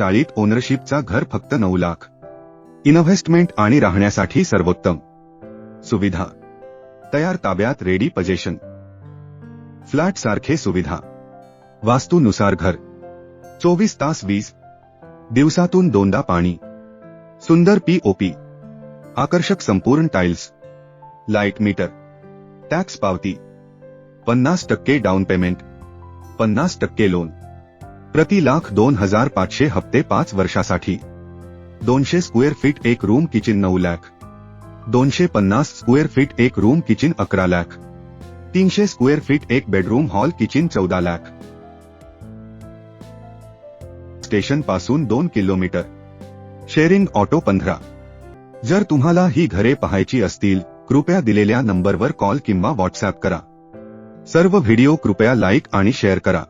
चाळीत ओनरशिपचा घर फक्त नऊ लाख. इन्व्हेस्टमेंट आणि राहण्यासाठी सर्वोत्तम. सुविधा. तयार ताब्यात रेडी पजेशन फ्लॅट सारखे सुविधा. वास्तूनुसार घर. चोवीस तास वीज. दिवसातून दोनदा पाणी. सुंदर पीओपी आकर्षक संपूर्ण टाइल्स लाइट मीटर टॅक्स पावती. पन्नास टक्के डाऊन पेमेंट पन्नास टक्के लोन प्रति लाख दोन हजार पाचशे हप्ते पाच वर्षासाठी. दोनशे स्क्वेअर फीट एक रूम किचन नऊ लाख. दोनशे पन्नास स्क्वेअर फीट एक रूम किचन अकरा लाख. तीनशे स्क्वेअर फीट एक बेडरूम हॉल किचन चौदा लाख. स्टेशनपासून दोन किलोमीटर. शेअरिंग ऑटो पंधरा. जर तुम्हाला ही घरे पाहायची असतील कृपया दिलेल्या नंबरवर कॉल किंवा व्हॉट्सअप करा. सर्व व्हिडिओ कृपया लाईक आणि शेअर करा.